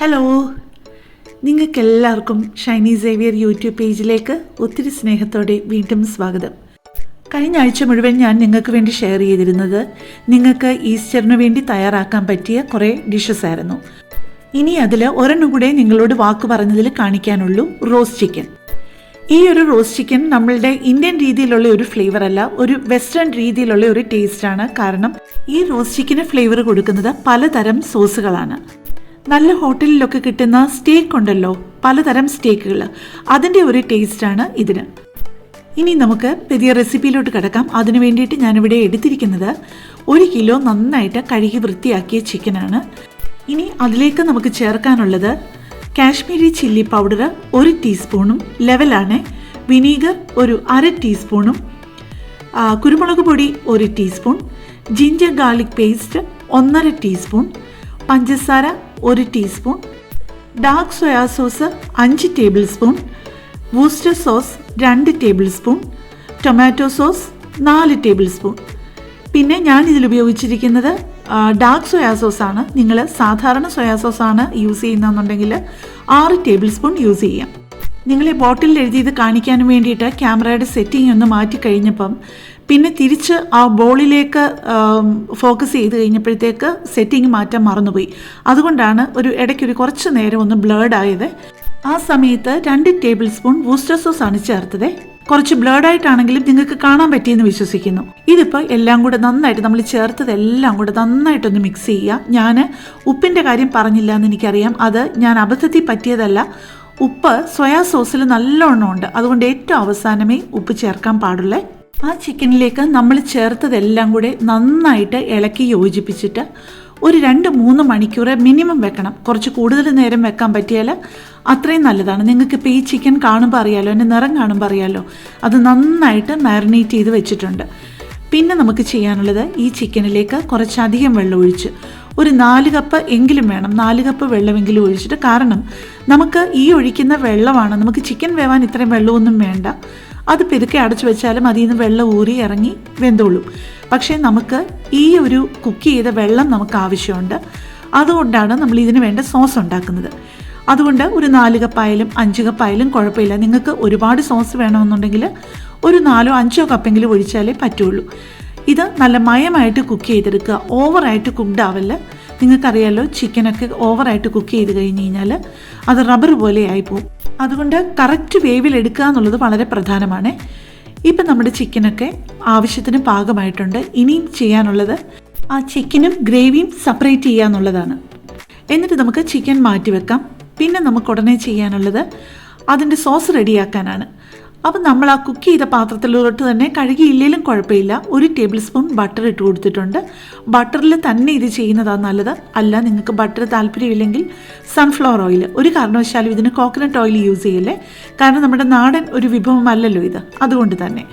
Hello നിങ്ങൾക്കെല്ലാവർക്കും Shiny Xavier YouTube പേജിലേക്ക് ഒത്തിരി സ്നേഹത്തോടെ വീണ്ടും സ്വാഗതം. കഴിഞ്ഞ ആഴ്ച മുഴുവൻ ഞാൻ നിങ്ങൾക്ക് വേണ്ടി ഷെയർ ചെയ്തിരുന്നത് നിങ്ങൾക്ക് ഈസ്റ്ററിന് വേണ്ടി തയ്യാറാക്കാൻ പറ്റിയ കുറേ ഡിഷസ് ആയിരുന്നു. ഇനി അതിൽ ഒരെണ്ണം കൂടെ നിങ്ങളോട് വാക്ക് പറഞ്ഞതിൽ കാണിക്കാനുള്ളൂ റോസ് ചിക്കൻ ഈ ഒരു റോസ് ചിക്കൻ നമ്മളുടെ ഇന്ത്യൻ രീതിയിലുള്ള ഒരു ഫ്ലേവർ അല്ല ഒരു വെസ്റ്റേൺ രീതിയിലുള്ള ഒരു ടേസ്റ്റ് ആണ്. കാരണം ഈ റോസ് ചിക്കന് ഫ്ലേവർ കൊടുക്കുന്നത് പലതരം സോസുകളാണ് നല്ല ഹോട്ടലിലൊക്കെ കിട്ടുന്ന സ്റ്റേക്ക് ഉണ്ടല്ലോ പലതരം സ്റ്റേക്കുകൾ അതിന്റെ ഒരു ടേസ്റ്റാണ് ഇതിന്. ഇനി നമുക്ക് പുതിയ റെസിപ്പിയിലോട്ട് കിടക്കാം. അതിനു വേണ്ടിയിട്ട് ഞാനിവിടെ എടുത്തിരിക്കുന്നത് ഒരു കിലോ നന്നായിട്ട് കഴുകി വൃത്തിയാക്കിയ ചിക്കനാണ് ഇനി അതിലേക്ക് നമുക്ക് ചേർക്കാനുള്ളത് കാശ്മീരി ചില്ലി പൗഡർ ഒരു ടീസ്പൂണും ലെവലാണ് വിനീഗർ ഒരു അര ടീസ്പൂണും കുരുമുളക് പൊടി ഒരു ടീസ്പൂൺ ജിഞ്ചർ ഗാർലിക് പേസ്റ്റ് ഒന്നര ടീസ്പൂൺ പഞ്ചസാര ഒരു ടീസ്പൂൺ ഡാർക്ക് സോയാ സോസ് അഞ്ച് ടേബിൾ സ്പൂൺ വൂസ്റ്റർ സോസ് രണ്ട് ടേബിൾ സ്പൂൺ ടൊമാറ്റോ സോസ് നാല് ടേബിൾ സ്പൂൺ പിന്നെ ഞാൻ ഇതിൽ ഉപയോഗിച്ചിരിക്കുന്നത് ഡാർക്ക് സോയാ സോസ് ആണ്. നിങ്ങൾ സാധാരണ സോയാ സോസ് ആണ് യൂസ് ചെയ്യുന്നതെന്നുണ്ടെങ്കിൽ ആറ് ടേബിൾ സ്പൂൺ യൂസ് ചെയ്യാം. നിങ്ങളെ ബോട്ടിലിൽ എഴുതിയത് കാണിക്കാൻ വേണ്ടിയിട്ട് ക്യാമറയുടെ സെറ്റിംഗ് ഒന്ന് മാറ്റി കഴിഞ്ഞപ്പം പിന്നെ തിരിച്ച് ആ ബോളിലേക്ക് ഫോക്കസ് ചെയ്ത് കഴിഞ്ഞപ്പോഴത്തേക്ക് സെറ്റിംഗ് മാറ്റാൻ മറന്നുപോയി. അതുകൊണ്ടാണ് ഒരു ഇടയ്ക്കൊരു കുറച്ച് നേരം ഒന്ന് ബ്ലേഡ് ആയത്. ആ സമയത്ത് രണ്ട് ടേബിൾ സ്പൂൺ വൂസ്റ്റർ സോസ് ആണ് ചേർത്തത്. കുറച്ച് ബ്ലേഡ് ആയിട്ടാണെങ്കിലും നിങ്ങൾക്ക് കാണാൻ പറ്റിയെന്ന് വിശ്വസിക്കുന്നു. ഇതിപ്പോൾ എല്ലാം കൂടെ നന്നായിട്ട് നമ്മൾ ചേർത്തതെല്ലാം കൂടെ നന്നായിട്ടൊന്ന് മിക്സ് ചെയ്യുക. ഞാൻ ഉപ്പിന്റെ കാര്യം പറഞ്ഞില്ല എന്ന് എനിക്കറിയാം. അത് ഞാൻ അബദ്ധത്തിൽ പറ്റിയതല്ല. ഉപ്പ് സോയാ സോസിൽ നല്ലോണം ഉണ്ട്. അതുകൊണ്ട് ഏറ്റവും അവസാനമേ ഉപ്പ് ചേർക്കാൻ പാടുള്ളേ. ആ ചിക്കനിലേക്ക് നമ്മൾ ചേർത്തതെല്ലാം കൂടെ നന്നായിട്ട് ഇളക്കി യോജിപ്പിച്ചിട്ട് ഒരു രണ്ട് മൂന്ന് മണിക്കൂർ മിനിമം വെക്കണം. കുറച്ച് കൂടുതൽ നേരം വെക്കാൻ പറ്റിയാൽ അത്രയും നല്ലതാണ്. നിങ്ങൾക്കിപ്പോൾ ഈ ചിക്കൻ കാണുമ്പോൾ അറിയാലോ എന്റെ നിറം കാണുമ്പോൾ അറിയാലോ. അത് നന്നായിട്ട് മാരിനേറ്റ് ചെയ്ത് വെച്ചിട്ടുണ്ട്. പിന്നെ നമുക്ക് ചെയ്യാനുള്ളത് ഈ ചിക്കനിലേക്ക് കുറച്ചധികം വെള്ളം ഒഴിച്ച് ഒരു നാല് കപ്പ് എങ്കിലും വേണം. നാല് കപ്പ് വെള്ളമെങ്കിലും ഒഴിച്ചിട്ട് കാരണം നമുക്ക് ഈ ഒഴിക്കുന്ന വെള്ളമാണ്. നമുക്ക് ചിക്കൻ വേവാൻ ഇത്രയും വെള്ളമൊന്നും വേണ്ട. അത് പെരുക്കെ അടച്ചു വെച്ചാലും അതിൽ നിന്ന് വെള്ളം ഊറി ഇറങ്ങി വെന്തോളും പക്ഷേ നമുക്ക് ഈ ഒരു കുക്ക് ചെയ്ത വെള്ളം നമുക്ക് ആവശ്യമുണ്ട്. അതുകൊണ്ടാണ് നമ്മൾ ഇതിന് വേണ്ട സോസ് ഉണ്ടാക്കുന്നത്. അതുകൊണ്ട് ഒരു നാല് കപ്പായാലും അഞ്ച് കപ്പായാലും കുഴപ്പമില്ല. നിങ്ങൾക്ക് ഒരുപാട് സോസ് വേണമെന്നുണ്ടെങ്കിൽ ഒരു നാലോ അഞ്ചോ കപ്പെങ്കിലും ഒഴിച്ചാലേ പറ്റുള്ളൂ. ഇത് നല്ല മയമായിട്ട് കുക്ക് ചെയ്തെടുക്കുക. ഓവറായിട്ട് കുക്ക്ഡ് ആവല്ല നിങ്ങൾക്കറിയാലോ ചിക്കനൊക്കെ ഓവറായിട്ട് കുക്ക് ചെയ്ത് കഴിഞ്ഞ് കഴിഞ്ഞാൽ അത് റബ്ബർ പോലെ ആയിപ്പോവും അതുകൊണ്ട് കറക്റ്റ് വേവിൽ എടുക്കുക എന്നുള്ളത് വളരെ പ്രധാനമാണ്. ഇപ്പം നമ്മുടെ ചിക്കനൊക്കെ ആവശ്യത്തിന് പാകമായിട്ടുണ്ട്. ഇനിയും ചെയ്യാനുള്ളത് ആ ചിക്കനും ഗ്രേവിയും സെപ്പറേറ്റ് ചെയ്യുക എന്നുള്ളതാണ്. എന്നിട്ട് നമുക്ക് ചിക്കൻ മാറ്റി വെക്കാം പിന്നെ നമുക്ക് ഉടനെ ചെയ്യാനുള്ളത് അതിന്റെ സോസ് റെഡിയാക്കാനാണ് അപ്പം നമ്മൾ ആ കുക്ക് ചെയ്ത പാത്രത്തിലോട്ട് തന്നെ കഴുകിയില്ലെങ്കിലും കുഴപ്പമില്ല. ഒരു ടേബിൾ സ്പൂൺ ബട്ടർ ഇട്ട് കൊടുത്തിട്ടുണ്ട്. ബട്ടറിൽ തന്നെ ഇത് ചെയ്യുന്നതാണ് നല്ലത്. അല്ല നിങ്ങൾക്ക് ബട്ടർ താല്പര്യമില്ലെങ്കിൽ സൺഫ്ലവർ ഓയിൽ ഒരു കാരണവശാലും ഇതിന് കോക്കനട്ട് ഓയിൽ യൂസ് ചെയ്യല്ലേ? കാരണം നമ്മുടെ നാടൻ ഒരു വിഭവമല്ലല്ലോ ഇത്. അതുകൊണ്ട് തന്നെ.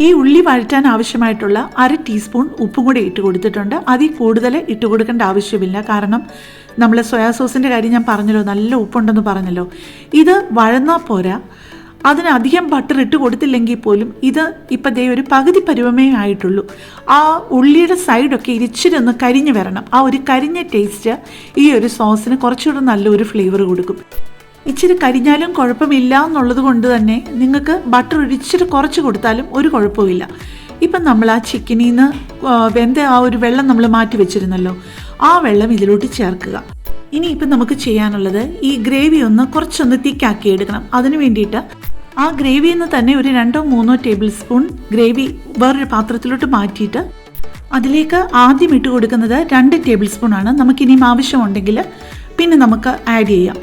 ഈ ഉള്ളി വഴറ്റാൻ ആവശ്യമായിട്ടുള്ള അര ടീസ്പൂൺ ഉപ്പും കൂടി ഇട്ട് കൊടുത്തിട്ടുണ്ട്. അതിൽ കൂടുതൽ ഇട്ട് കൊടുക്കേണ്ട ആവശ്യമില്ല. കാരണം നമ്മൾ സോയാ സോസിന്റെ കാര്യം ഞാൻ പറഞ്ഞല്ലോ. നല്ല ഉപ്പുണ്ടെന്ന് പറഞ്ഞല്ലോ. ഇത് വഴന്നാൽ പോരാ. അതിന് അധികം ബട്ടർ ഇട്ട് കൊടുത്തില്ലെങ്കിൽ പോലും ഇത് ഇപ്പം ദേ ഒരു പകുതി പരുവമേ ആയിട്ടുള്ളൂ. ആ ഉള്ളിയുടെ സൈഡൊക്കെ ഇരിച്ചിരി ഒന്ന് കരിഞ്ഞു വരണം. ആ ഒരു കരിഞ്ഞ ടേസ്റ്റ് ഈ ഒരു സോസിന് കുറച്ചുകൂടെ നല്ലൊരു ഫ്ലേവർ കൊടുക്കും. ഇച്ചിരി കരിഞ്ഞാലും കുഴപ്പമില്ല എന്നുള്ളത് കൊണ്ട് തന്നെ നിങ്ങൾക്ക് ബട്ടർ ഒരിച്ചിരി കുറച്ച് കൊടുത്താലും ഒരു കുഴപ്പമില്ല ഇപ്പം നമ്മൾ ആ ചിക്കനിൽ നിന്ന് വെന്ത ആ ഒരു വെള്ളം നമ്മൾ മാറ്റി വെച്ചിരുന്നല്ലോ. ആ വെള്ളം ഇതിലോട്ട് ചേർക്കുക. ഇനി ഇപ്പം നമുക്ക് ചെയ്യാനുള്ളത് ഈ ഗ്രേവി ഒന്ന് കുറച്ചൊന്ന് തിക്കാക്കി എടുക്കണം. അതിന് വേണ്ടിയിട്ട് ആ ഗ്രേവിയിൽ നിന്ന് തന്നെ ഒരു രണ്ടോ മൂന്നോ ടേബിൾ സ്പൂൺ ഗ്രേവി വേറൊരു പാത്രത്തിലോട്ട് മാറ്റിയിട്ട് അതിലേക്ക് ആദ്യം ഇട്ട് കൊടുക്കുന്നത് രണ്ട് ടേബിൾ സ്പൂൺ ആണ്. നമുക്കിനിയും ആവശ്യമുണ്ടെങ്കിൽ പിന്നെ നമുക്ക് ആഡ് ചെയ്യാം.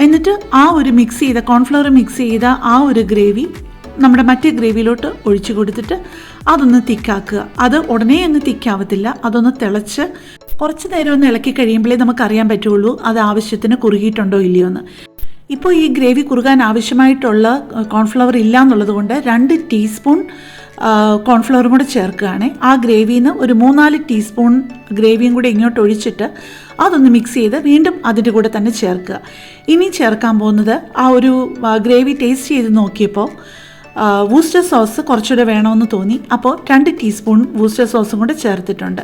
എന്നിട്ട് ആ ഒരു മിക്സ് ചെയ്ത കോൺഫ്ലവർ മിക്സ് ചെയ്ത ആ ഒരു ഗ്രേവി നമ്മുടെ മറ്റേ ഗ്രേവിയിലോട്ട് ഒഴിച്ചു കൊടുത്തിട്ട് അതൊന്ന് തിക്കാക്കുക. അത് ഉടനെ അങ്ങ് തിക്കാവത്തില്ല. അതൊന്ന് തിളച്ച് കുറച്ച് നേരം ഒന്ന് ഇളക്കി കഴിയുമ്പോഴേ നമുക്കറിയാൻ പറ്റുള്ളൂ അത് ആവശ്യത്തിന് കുറുകിയിട്ടുണ്ടോ ഇല്ലയോ എന്ന് ഇപ്പോൾ ഈ ഗ്രേവി കുറുകാൻ ആവശ്യമായിട്ടുള്ള കോൺഫ്ലവർ ഇല്ല എന്നുള്ളത് കൊണ്ട് രണ്ട് ടീസ്പൂൺ കോൺഫ്ലവറും കൂടെ ചേർക്കുകയാണ്. ആ ഗ്രേവിയിൽ നിന്ന് ഒരു മൂന്നാൽ ടീസ്പൂൺ ഗ്രേവിയും കൂടെ ഇങ്ങോട്ട് ഒഴിച്ചിട്ട് അതൊന്ന് മിക്സ് ചെയ്ത് വീണ്ടും അതിന്റെ കൂടെ തന്നെ ചേർക്കുക. ഇനി ചേർക്കാൻ പോകുന്നത് ആ ഒരു ഗ്രേവി ടേസ്റ്റ് ചെയ്ത് നോക്കിയപ്പോൾ വൂസ്റ്റർ സോസ് കുറച്ചുകൂടെ വേണമെന്ന് തോന്നി. അപ്പോൾ രണ്ട് ടീസ്പൂൺ വൂസ്റ്റർ സോസും കൂടെ ചേർത്തിട്ടുണ്ട്.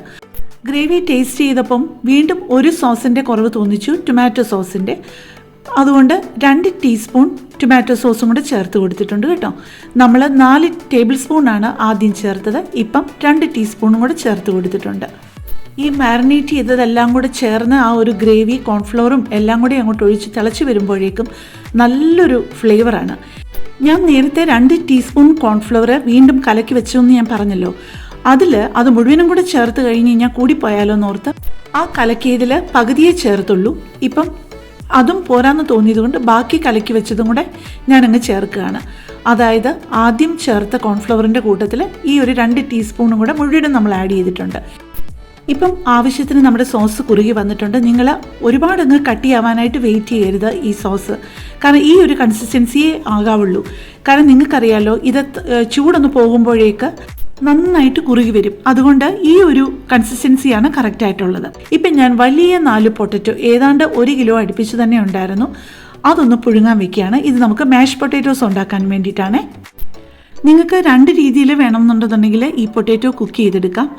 ഗ്രേവി ടേസ്റ്റ് ചെയ്തപ്പം വീണ്ടും ഒരു സോസിന്റെ കുറവ് തോന്നിച്ചു ടൊമാറ്റോ സോസിന്റെ അതുകൊണ്ട് രണ്ട് ടീസ്പൂൺ ടൊമാറ്റോ സോസും കൂടെ ചേർത്ത് കൊടുത്തിട്ടുണ്ട് കേട്ടോ. നമ്മൾ നാല് ടേബിൾ സ്പൂണാണ് ആദ്യം ചേർത്തത്. ഇപ്പം രണ്ട് ടീസ്പൂണും കൂടെ ചേർത്ത് കൊടുത്തിട്ടുണ്ട്. ഈ മാരിനേറ്റ് ചെയ്തതെല്ലാം കൂടെ ചേർന്ന് ആ ഒരു ഗ്രേവി കോൺഫ്ലോറും എല്ലാം കൂടി അങ്ങോട്ട് ഒഴിച്ച് തിളച്ച് വരുമ്പോഴേക്കും നല്ലൊരു ഫ്ലേവറാണ് ഞാൻ നേരത്തെ രണ്ട് ടീസ്പൂൺ കോൺഫ്ലവർ വീണ്ടും കലക്കി വെച്ചു എന്ന് ഞാൻ പറഞ്ഞല്ലോ. അതിൽ അത് മുഴുവനും കൂടെ ചേർത്ത് കഴിഞ്ഞ് കഴിഞ്ഞാൽ കൂടിപ്പോയാലോ എന്നോർത്ത് ആ കലക്കിയതിൽ പകുതിയെ ചേർത്തുള്ളൂ. ഇപ്പം അതും പോരാന്ന് തോന്നിയതുകൊണ്ട് ബാക്കി കലക്കി വെച്ചതും കൂടെ ഞാനങ്ങ് ചേർക്കുകയാണ്. അതായത് ആദ്യം ചേർത്ത കോൺഫ്ലവറിന്റെ കൂട്ടത്തിൽ ഈ ഒരു രണ്ട് ടീസ്പൂണും കൂടെ മുഴുവനും നമ്മൾ ആഡ് ചെയ്തിട്ടുണ്ട്. ഇപ്പം ആവശ്യത്തിന് നമ്മുടെ സോസ് കുറുകി വന്നിട്ടുണ്ട്. നിങ്ങൾ ഒരുപാട് അങ്ങ് കട്ടിയാവാനായിട്ട് വെയിറ്റ് ചെയ്യരുത് ഈ സോസ്. കാരണം ഈ ഒരു കൺസിസ്റ്റൻസിയേ ആകാവുള്ളൂ. കാരണം നിങ്ങൾക്കറിയാലോ ഇത് ചൂടൊന്ന് പോകുമ്പോഴേക്ക് നന്നായിട്ട് കുറുകി വരും. അതുകൊണ്ട് ഈ ഒരു കൺസിസ്റ്റൻസിയാണ് കറക്റ്റ് ആയിട്ടുള്ളത്. ഇപ്പം ഞാൻ വലിയ നാല് പൊട്ടറ്റോ ഏതാണ്ട് ഒരു കിലോ അടുപ്പിച്ച് തന്നെ ഉണ്ടായിരുന്നു. അതൊന്ന് പുഴുങ്ങാൻ വെക്കുകയാണ്. ഇത് നമുക്ക് മാഷ് പൊട്ടാറ്റോസ് ഉണ്ടാക്കാൻ വേണ്ടിയിട്ടാണ്. നിങ്ങൾക്ക് രണ്ട് രീതിയിൽ വേണമെന്നുണ്ടെന്നുണ്ടെങ്കിൽ ഈ പൊട്ടാറ്റോ കുക്ക് ചെയ്തെടുക്കാം.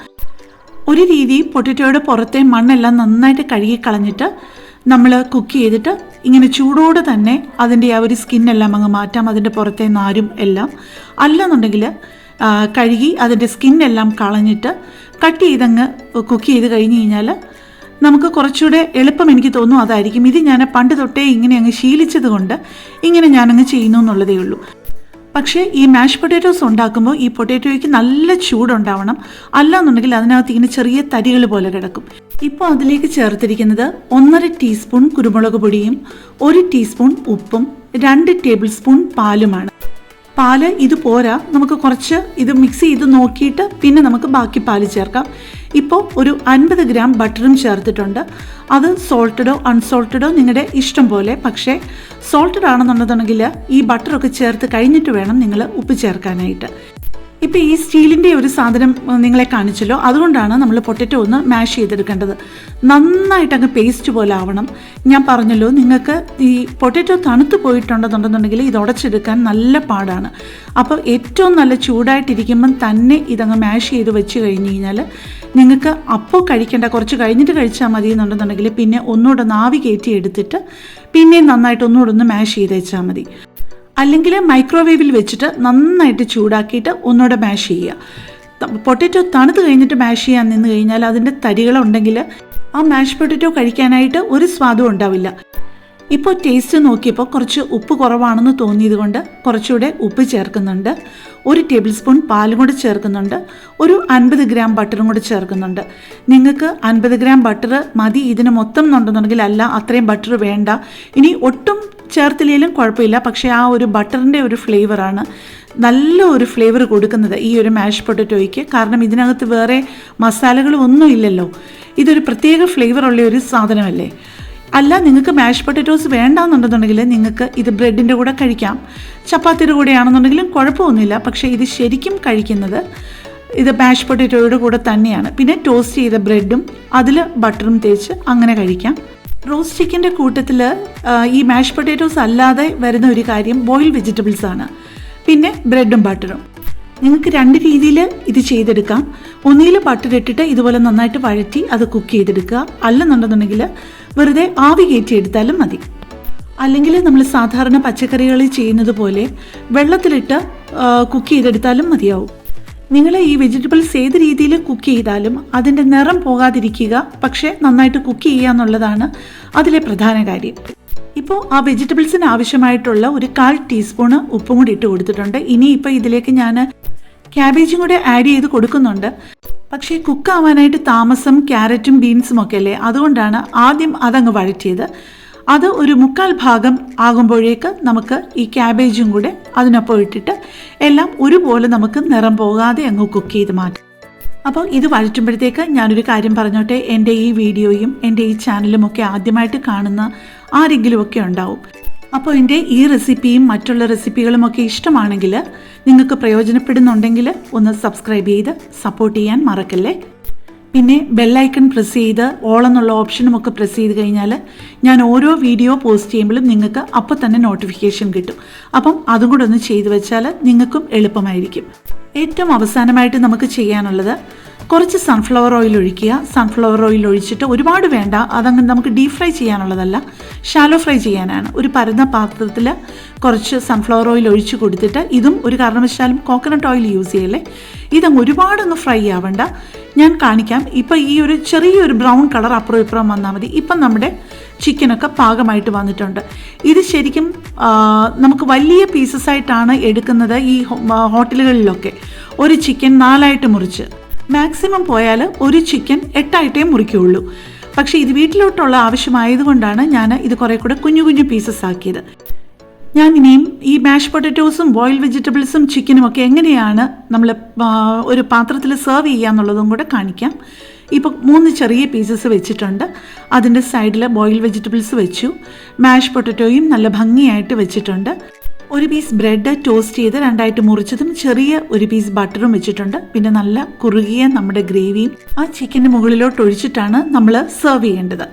ഒരു രീതി പൊട്ടറ്റോയുടെ പുറത്തെ മണ്ണെല്ലാം നന്നായിട്ട് കഴുകി കളഞ്ഞിട്ട് നമ്മൾ കുക്ക് ചെയ്തിട്ട് ഇങ്ങനെ ചൂടോടെ തന്നെ അതിന്റെ ആ ഒരു സ്കിന്നെല്ലാം അങ്ങ് മാറ്റാം. അതിന്റെ പുറത്തെ നാരും എല്ലാം. അല്ലെന്നുണ്ടെങ്കിൽ കഴുകി അതിന്റെ സ്കിന്നെല്ലാം കളഞ്ഞിട്ട് കട്ട് ചെയ്തങ്ങ് കുക്ക് ചെയ്ത് കഴിഞ്ഞ് കഴിഞ്ഞാൽ നമുക്ക് കുറച്ചുകൂടെ എളുപ്പം എനിക്ക് തോന്നും അതായിരിക്കും. ഇത് ഞാൻ പണ്ട് തൊട്ടേ ഇങ്ങനെ അങ്ങ് ശീലിച്ചത് കൊണ്ട് ഇങ്ങനെ ഞാനങ്ങ് ചെയ്യുന്നു എന്നുള്ളതേ ഉള്ളൂ. പക്ഷേ ഈ മാഷ് പൊട്ടാറ്റോസ് ഉണ്ടാക്കുമ്പോൾ ഈ പൊട്ടാറ്റോയ്ക്ക് നല്ല ചൂടുണ്ടാവണം. അല്ലാന്നുണ്ടെങ്കിൽ അതിനകത്ത് ഇങ്ങനെ ചെറിയ തരികൾ പോലെ കിടക്കും. ഇപ്പോൾ അതിലേക്ക് ചേർത്തിരിക്കുന്നത് ഒന്നര ടീസ്പൂൺ കുരുമുളക് പൊടിയും ഒരു ടീസ്പൂൺ ഉപ്പും രണ്ട് ടേബിൾ സ്പൂൺ പാലുമാണ്. പാൽ ഇത് പോരാ. നമുക്ക് കുറച്ച് ഇത് മിക്സ് ചെയ്ത് നോക്കിയിട്ട് പിന്നെ നമുക്ക് ബാക്കി പാൽ ചേർക്കാം. ഇപ്പോൾ ഒരു അൻപത് ഗ്രാം ബട്ടറും ചേർത്തിട്ടുണ്ട്. അത് സോൾട്ടഡോ അൺസോൾട്ടഡോ നിങ്ങളുടെ ഇഷ്ടം പോലെ. പക്ഷേ സോൾട്ടഡ് ആണെന്നുണ്ടെന്നുണ്ടെങ്കിൽ ഈ ബട്ടറൊക്കെ ചേർത്ത് കഴിഞ്ഞിട്ട് വേണം നിങ്ങൾ ഉപ്പ് ചേർക്കാനായിട്ട്. ഇപ്പോൾ ഈ സ്റ്റീലിന്റെ ഒരു സാധനം നിങ്ങളെ കാണിച്ചല്ലോ. അതുകൊണ്ടാണ് നമ്മൾ പൊട്ടറ്റോ ഒന്ന് മാഷ് ചെയ്തെടുക്കേണ്ടത്. നന്നായിട്ട് അങ്ങ് പേസ്റ്റ് പോലെ ആവണം. ഞാൻ പറഞ്ഞല്ലോ നിങ്ങൾക്ക് ഈ പൊട്ടറ്റോ തണുത്ത് പോയിട്ടുണ്ടെന്നുണ്ടെന്നുണ്ടെങ്കിൽ ഇത് ഉടച്ചെടുക്കാൻ നല്ല പാടാണ്. അപ്പോൾ ഏറ്റവും നല്ല ചൂടായിട്ടിരിക്കുമ്പം തന്നെ ഇതങ്ങ് മാഷ് ചെയ്ത് വെച്ച് കഴിഞ്ഞ് കഴിഞ്ഞാൽ നിങ്ങൾക്ക് അപ്പോൾ കഴിക്കേണ്ട കുറച്ച് കഴിഞ്ഞിട്ട് കഴിച്ചാൽ മതി എന്നുണ്ടെന്നുണ്ടെങ്കിൽ പിന്നെ ഒന്നുകൂടെ നാവി കയറ്റി എടുത്തിട്ട് പിന്നെയും നന്നായിട്ട് ഒന്നുകൂടെ ഒന്ന് മാഷ് ചെയ്ത് വെച്ചാൽ മതി. അല്ലെങ്കിൽ മൈക്രോവേവിൽ വെച്ചിട്ട് നന്നായിട്ട് ചൂടാക്കിയിട്ട് ഒന്നുകൂടെ മാഷ് ചെയ്യുക. പൊട്ടറ്റോ തണുത്ത് കഴിഞ്ഞിട്ട് മാഷ് ചെയ്യാൻ നിന്ന് കഴിഞ്ഞാൽ അതിന്റെ തരികളുണ്ടെങ്കിൽ ആ മാഷ് പൊട്ടറ്റോ കഴിക്കാനായിട്ട് ഒരു സ്വാദും ഉണ്ടാവില്ല. ഇപ്പോൾ ടേസ്റ്റ് നോക്കിയപ്പോൾ കുറച്ച് ഉപ്പ് കുറവാണെന്ന് തോന്നിയത് കൊണ്ട് കുറച്ചുകൂടെ ഉപ്പ് ചേർക്കുന്നുണ്ട്. ഒരു ടേബിൾ സ്പൂൺ പാലും കൂടെ ചേർക്കുന്നുണ്ട്. ഒരു അൻപത് ഗ്രാം ബട്ടറും കൂടെ ചേർക്കുന്നുണ്ട്. നിങ്ങൾക്ക് അൻപത് ഗ്രാം ബട്ടർ മതി. ഇതിന് മൊത്തം എന്നുണ്ടെന്നുണ്ടെങ്കിൽ അല്ല അത്രയും ബട്ടർ വേണ്ട. ഇനി ഒട്ടും ചേർത്തില്ലെങ്കിലും കുഴപ്പമില്ല. പക്ഷേ ആ ഒരു ബട്ടറിന്റെ ഒരു ഫ്ലേവറാണ് നല്ല ഒരു ഫ്ലേവർ കൊടുക്കുന്നത് ഈ ഒരു മാഷ് പൊട്ടറ്റോയ്ക്ക് കാരണം ഇതിനകത്ത് വേറെ മസാലകളൊന്നും ഇല്ലല്ലോ. ഇതൊരു പ്രത്യേക ഫ്ലേവറുള്ള ഒരു സാധനമല്ലേ? അല്ല നിങ്ങൾക്ക് മാഷ് പൊട്ടറ്റോസ് വേണ്ടാന്നുണ്ടെന്നുണ്ടെങ്കിൽ നിങ്ങൾക്ക് ഇത് ബ്രെഡിന്റെ കൂടെ കഴിക്കാം. ചപ്പാത്തിയുടെ കൂടെ ആണെന്നുണ്ടെങ്കിലും കുഴപ്പമൊന്നുമില്ല. പക്ഷേ ഇത് ശരിക്കും കഴിക്കുന്നത് ഇത് മാഷ് പൊട്ടറ്റോയുടെ കൂടെ തന്നെയാണ്. പിന്നെ ടോസ്റ്റ് ചെയ്ത ബ്രെഡും അതിൽ ബട്ടറും തേച്ച് അങ്ങനെ കഴിക്കാം. റോസ്റ്റ് ചിക്കന്റെ കൂട്ടത്തിൽ ഈ മാഷ് പൊട്ടറ്റോസ് അല്ലാതെ വരുന്ന ഒരു കാര്യം ബോയിൽ വെജിറ്റബിൾസ് ആണ്. പിന്നെ ബ്രെഡും ബട്ടറും നിങ്ങൾക്ക് രണ്ട് രീതിയിൽ ഇത് ചെയ്തെടുക്കാം. ഒന്നിൽ ബട്ടർ ഇട്ടിട്ട് ഇതുപോലെ നന്നായിട്ട് വഴറ്റി അത് കുക്ക് ചെയ്തെടുക്കുക. അല്ലെന്നുണ്ടെന്നുണ്ടെങ്കിൽ വെറുതെ ആവി കയറ്റി എടുത്താലും മതി. അല്ലെങ്കിൽ നമ്മൾ സാധാരണ പച്ചക്കറികളിൽ ചെയ്യുന്നത് പോലെ വെള്ളത്തിലിട്ട് കുക്ക് ചെയ്തെടുത്താലും മതിയാവും. നിങ്ങൾ ഈ വെജിറ്റബിൾസ് ഏത് രീതിയിൽ കുക്ക് ചെയ്താലും അതിന്റെ നിറം പോകാതിരിക്കുക പക്ഷേ നന്നായിട്ട് കുക്ക് ചെയ്യുക എന്നുള്ളതാണ് അതിലെ പ്രധാന കാര്യം. ഇപ്പോൾ ആ വെജിറ്റബിൾസിന് ആവശ്യമായിട്ടുള്ള ഒരു കാൽ ടീസ്പൂണ് ഉപ്പും കൂടി ഇട്ട് കൊടുത്തിട്ടുണ്ട്. ഇനി ഇപ്പോൾ ഇതിലേക്ക് ഞാൻ ക്യാബേജും കൂടെ ആഡ് ചെയ്ത് കൊടുക്കുന്നുണ്ട്. പക്ഷേ കുക്ക് ആവാനായിട്ട് താമസം ക്യാരറ്റും ബീൻസും ഒക്കെ അല്ലേ? അതുകൊണ്ടാണ് ആദ്യം അതങ്ങ് വഴറ്റിയത്. അത് ഒരു മുക്കാൽ ഭാഗം ആകുമ്പോഴേക്ക് നമുക്ക് ഈ ക്യാബേജും കൂടെ അതിനൊപ്പം ഇട്ടിട്ട് എല്ലാം ഒരുപോലെ നമുക്ക് നിറം പോകാതെ അങ്ങ് കുക്ക് ചെയ്ത് മാറ്റാം. അപ്പോൾ ഇത് വഴറ്റുമ്പോഴത്തേക്ക് ഞാനൊരു കാര്യം പറഞ്ഞോട്ടെ എന്റെ ഈ വീഡിയോയും എന്റെ ഈ ചാനലും ഒക്കെ ആദ്യമായിട്ട് കാണുന്ന ആരെങ്കിലുമൊക്കെ ഉണ്ടാവും. അപ്പോൾ എന്റെ ഈ റെസിപ്പിയും മറ്റുള്ള റെസിപ്പികളും ഒക്കെ ഇഷ്ടമാണെങ്കിൽ നിങ്ങൾക്ക് പ്രയോജനപ്പെടുന്നുണ്ടെങ്കിൽ ഒന്ന് സബ്സ്ക്രൈബ് ചെയ്ത് സപ്പോർട്ട് ചെയ്യാൻ മറക്കല്ലേ? പിന്നെ ബെല്ലൈക്കൺ പ്രസ് ചെയ്ത് ഓൾ എന്നുള്ള ഓപ്ഷനും ഒക്കെ പ്രസ് ചെയ്ത് കഴിഞ്ഞാൽ ഞാൻ ഓരോ വീഡിയോ പോസ്റ്റ് ചെയ്യുമ്പോഴും നിങ്ങൾക്ക് അപ്പോൾ തന്നെ നോട്ടിഫിക്കേഷൻ കിട്ടും. അപ്പം അതും കൂടെ ഒന്ന് ചെയ്തു വെച്ചാൽ നിങ്ങൾക്കും എളുപ്പമായിരിക്കും. ഏറ്റവും അവസാനമായിട്ട് നമുക്ക് ചെയ്യാനുള്ളത് കുറച്ച് സൺഫ്ലവർ ഓയിൽ ഒഴിക്കുക. സൺഫ്ലവർ ഓയിൽ ഒഴിച്ചിട്ട് ഒരുപാട് വേണ്ട. അതങ്ങ് നമുക്ക് ഡീപ് ഫ്രൈ ചെയ്യാനുള്ളതല്ല. ഷാലോ ഫ്രൈ ചെയ്യാനാണ്. ഒരു പരന്ന പാത്രത്തിൽ കുറച്ച് സൺഫ്ലവർ ഓയിൽ ഒഴിച്ച് കൊടുത്തിട്ട് ഇതും ഒരു കാരണവശാലും കോക്കനട്ട് ഓയിൽ യൂസ് ചെയ്യല്ലേ? ഇതങ്ങ് ഒരുപാടൊന്ന് ഫ്രൈ ആവണ്ട. ഞാൻ കാണിക്കാം. ഇപ്പം ഈ ഒരു ചെറിയൊരു ബ്രൗൺ കളർ അപ്പുറം ഇപ്പുറം വന്നാൽ മതി. ഇപ്പം നമ്മുടെ ചിക്കനൊക്കെ പാകമായിട്ട് വന്നിട്ടുണ്ട്. ഇത് ശരിക്കും നമുക്ക് വലിയ പീസസ് ആയിട്ടാണ് എടുക്കുന്നത് ഈ ഹോട്ടലുകളിലൊക്കെ ഒരു ചിക്കൻ നാലായിട്ട് മുറിച്ച്. മാക്സിമം പോയാൽ ഒരു ചിക്കൻ എട്ടായിട്ടേ മുറിക്കുകയുള്ളൂ പക്ഷേ ഇത് വീട്ടിലോട്ടുള്ള ആവശ്യമായതുകൊണ്ടാണ് ഞാൻ ഇത് കുറേ കൂടെ കുഞ്ഞു കുഞ്ഞു പീസസ് ആക്കിയത്. ഞാൻ ഇനിയും ഈ മാഷ് പൊട്ടറ്റോസും ബോയിൽ വെജിറ്റബിൾസും ചിക്കനും ഒക്കെ എങ്ങനെയാണ് നമ്മൾ ഒരു പാത്രത്തിൽ സെർവ് ചെയ്യുക എന്നുള്ളതും കൂടെ കാണിക്കാം. ഇപ്പോൾ മൂന്ന് ചെറിയ പീസസ് വെച്ചിട്ടുണ്ട്. അതിന്റെ സൈഡിൽ ബോയിൽ വെജിറ്റബിൾസ് വെച്ചു. മാഷ് പൊട്ടറ്റോയും നല്ല ഭംഗിയായിട്ട് വെച്ചിട്ടുണ്ട്. ഒരു പീസ് ബ്രെഡ് ടോസ്റ്റ് ചെയ്ത് രണ്ടായിട്ട് മുറിച്ചതും ചെറിയ ഒരു പീസ് ബട്ടറും വെച്ചിട്ടുണ്ട്. പിന്നെ നല്ല കുറുകിയ നമ്മുടെ ഗ്രേവിയും ആ ചിക്കന്റെ മുകളിലോട്ട് ഒഴിച്ചിട്ടാണ് നമ്മൾ സെർവ് ചെയ്യേണ്ടത്.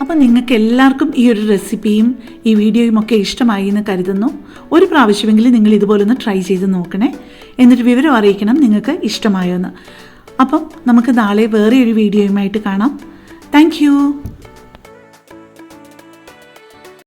അപ്പോൾ നിങ്ങൾക്ക് എല്ലാവർക്കും ഈ ഒരു റെസിപ്പിയും ഈ വീഡിയോയും ഒക്കെ ഇഷ്ടമായി എന്ന് കരുതുന്നു. ഒരു പ്രാവശ്യമെങ്കിലും നിങ്ങൾ ഇതുപോലൊന്ന് ട്രൈ ചെയ്ത് നോക്കണേ. എന്നിട്ട് വിവരം അറിയിക്കണം നിങ്ങൾക്ക് ഇഷ്ടമായോ എന്ന്. അപ്പം നമുക്ക് നാളെ വേറെ ഒരു വീഡിയോയുമായിട്ട് കാണാം. താങ്ക്